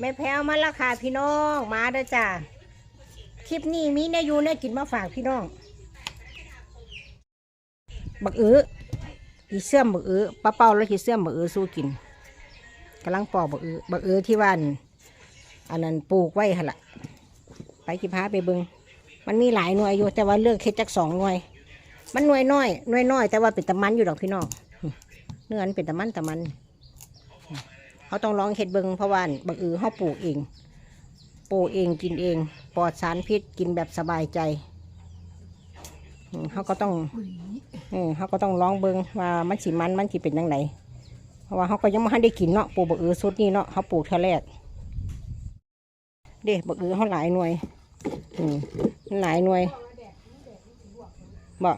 แม่แพ้วมาและค่ะพี่น้องมาเด้อจ้าคลิปนี้มีเนยูเนี่ยกินมาฝากพี่น้อง บักเอื้ออีเสื่อมบักเอื้อป้าเป้าแล้วอีเสื่อมบักเอื้อสู้กินกำลังปอกบักเอื้อบักเอื้อที่ว่านอันนั้นปลูกไว้หั่นละไปกี่พาไปเบิงมันมีหลายหน่วยอยู่แต่ว่าเลือกเค็ดจากสองหน่วย มันหน่วยน้อยหน่วยน้อยแต่ว่าเป็นตะมันอยู่ดอกพี่น้องเนื้อมันเป็นตะมันตะมัน เขาต้องลองเห็ดเบิงเพราะว่าบักอือเขาปลูกเอง ปลูกเองกินเอง ปลอดสารพิษกินแบบสบายใจอืมเขาก็ต้องเออเขาก็ต้องลองเบิงว่ามันสิมันมันสิเป็นยังไงเพราะว่าเขาก็ยังไม่ทันได้กินเนาะปลูกบักอือสุดนี่เนาะเขาปลูกเท่าแรกเด็บักอือเขาหลายหน่วย อืมมันหลายหน่วยบอก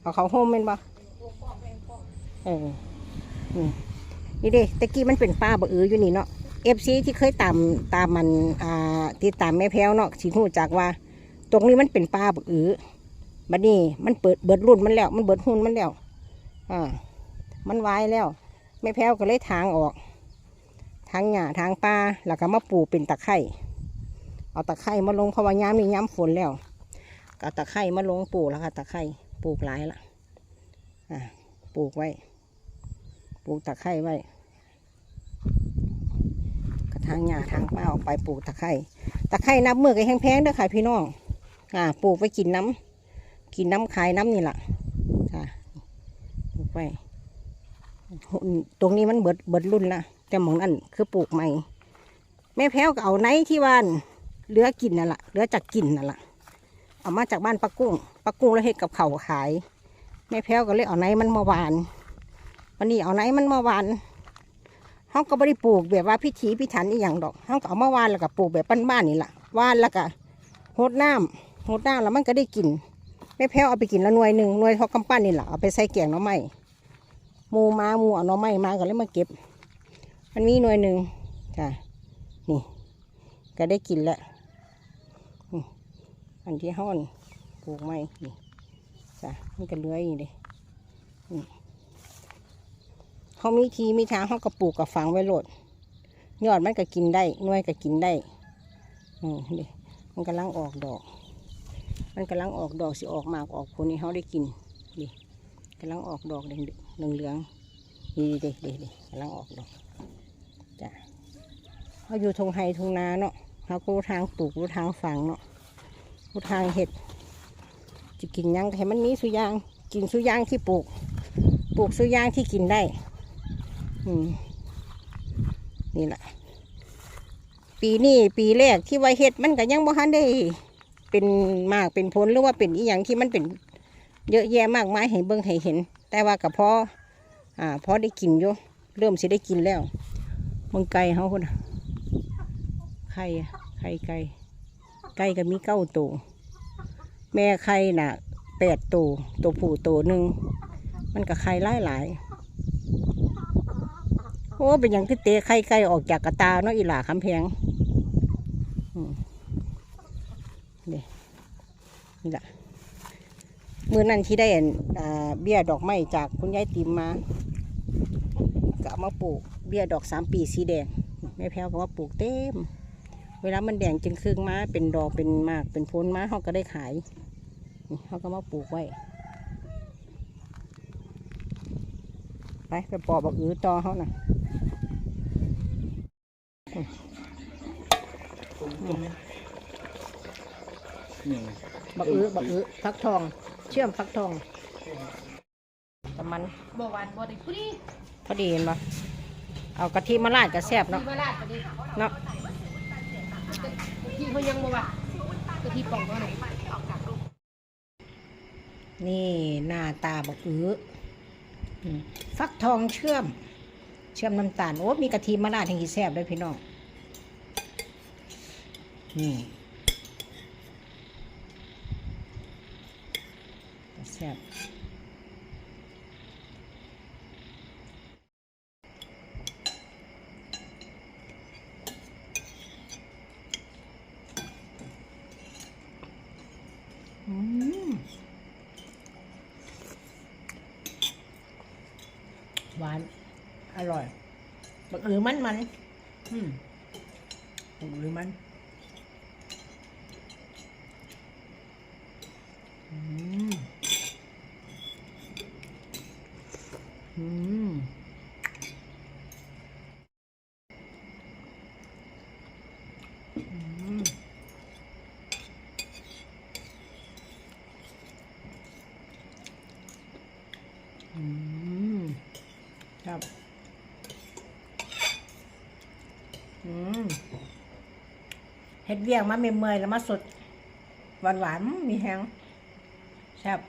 เอาเขาโฮมเป็นบ่เอออืม นี่เด้ตะกี้มันเป็นป้าบะเอืออยู่นี่เนาะเอฟซีที่เคยตามตามมันอ่าติดตามแม่แพ้วเนาะสิหูจักว่า ตรงนี้มันเป็นป้าบะเอือบัดนี้มันเปิดเบิดรุ่นมันแล้ว มันเบิดหุ่นมันแล้วอ่ามันวายแล้วแม่แพ้วก็เลยทางออกทางหญ้าทางป่าแล้วก็มาปลูกเป็นตะไคร่เอาตะไคร่มาลงเพราะว่าย้ำนี่ย้ำฝนแล้วก็เอาตะไคร่มาลงปลูกแล้วค่ะตะไคร่ปลูกหลายละอ่าปลูกไว้ ลูกตะไคร่ไว้กระทางหญ้าทางป้าออกไปปลูกตะไคร่ตะไคร่นับมือก็แพงๆเด้อค่ะพี่น้องอ่าปลูกไว้กินน้ำกินน้ำขายน้ำนี่แหละค่ะปลูกไว้ตรงนี้มันเบิดเบิดรุ่นละแต่หมองนั่นคือปลูกใหม่แม่แพ้วก็เอาไนที่บ้านเหลือกินนั่นแหละเหลือจากกินนั่นแหละเอามาจากบ้านปักกุ้งปักกุ้งแล้วเฮ็ดกับเขาขายแม่แพ้วก็เลยเอาไนมันมาวาน วันนี้เอาไหนมันมาหวานเขาก็ไม่ได้ปลูกแบบว่าพิถีพิถันอีหยังดอกเขาก็เอามาวานแล้วก็ปลูกแบบบ้านๆนี่แหละวานแล้วก็โหดน้ำหดน้ำแล้วมันก็ได้กินไม่แพ้วเอาไปกินละหน่วยหนึ่งหน่วยเทอกำปั้นนี่แหละเอาไปใส่แกงน่อไม้หมูมาหมูเอาน่อไม้มาก็เลยมาเก็บ มันมีหน่วยหนึ่งจ้ะนี่ ก็ได้กินแล้วอันที่ห้อนปลูกไม้นี่จ้ะมันก็เลื้อยอยู่เลยนี่ เขามีทีมีทางเขาก็ปลูกกับฝังไว้โหลด ยอดมันก็กินได้น่วยก็กินได้อืมนี่มันกำลังออกดอก มันกำลังออกดอกสิออกมากออกผลนี่เขาได้กินนี่กำลังออกดอกเหลืองเหลืองๆนี่เด็กเด็กเด็กำลังออกดอกจ้ะเขาอยู่ทงไฮทงนาเนาะเขาก็รู้ทางปลูกรู้ทางฝังเนาะรู้ทางเห็ดจะกินยังก็ให้มันมีสุยาง กินสุยางที่ปลูก ปลูกสุยางที่กินได้ นี่แหละ ปีนี้ปีแรกที่ไว้เฮ็ดมันก็ยังบ่ทันได้ เป็นมากเป็นผลหรือว่าเป็นอีหยังที่มันเป็นเยอะแยะมากมายให้เบิ่งให้เห็น แต่ว่ากับพออ่าพอได้กินอยู่เริ่มสิได้กินแล้วเบิ่งไก่เฮาคนไข่ไข่ไก่ไก่ก็มีเก้าตัวแม่ไข่น่ะแปดตัวตัวผู้ตัวหนึ่งมันก็ไข่หลายหลาย อ้เป็นอย่างที่เตะไข่ไก่ออกจากกระตาเนาะอีหล่าคำแพงนี่นี่แหละมือนั่นที่ได้อันเบี้ยดอกไม้จากคุณยายติมมาก็มาปลูกเบี้ยดอกสามปีสีแดงแม่แพ้วก็ว่าปลูกเต็ม เวลามันแดงจึงครึ่งมาเป็นดอกเป็นมากเป็นพ้นมาเขาก็ได้ขายเขาก็มาปลูกไว้ ไปไปปอกบักอือต่อเขาน่ะนี่บักอื้อบักอื้อฟักทอง เชื่อมฟักทองแต่มันบ่หวานบ่ได้พุดีพอดีเห็นปะเอากะทิมาราดกระแซบมีเนาะมาลาดก็ดีเนาะที่เขายังบ่ว่ะกะทิป่องก็ไหนนี่หน้าตาบักอื้ออืม ฟักทองเชื่อม เชื่อมน้ำตาล โอ้ มีกะทิมะราดทั้งกี่แซบด้วยพี่น้อง นี่แซบอืม หวาน อร่อยบักอือมันมัน อืมปูหรือมัน อืม อืม อืม อืม ครับ อืม เฮ็ดเวียงมาเมื่อยๆแล้วมาสดหวานๆมีแฮงแซ่บ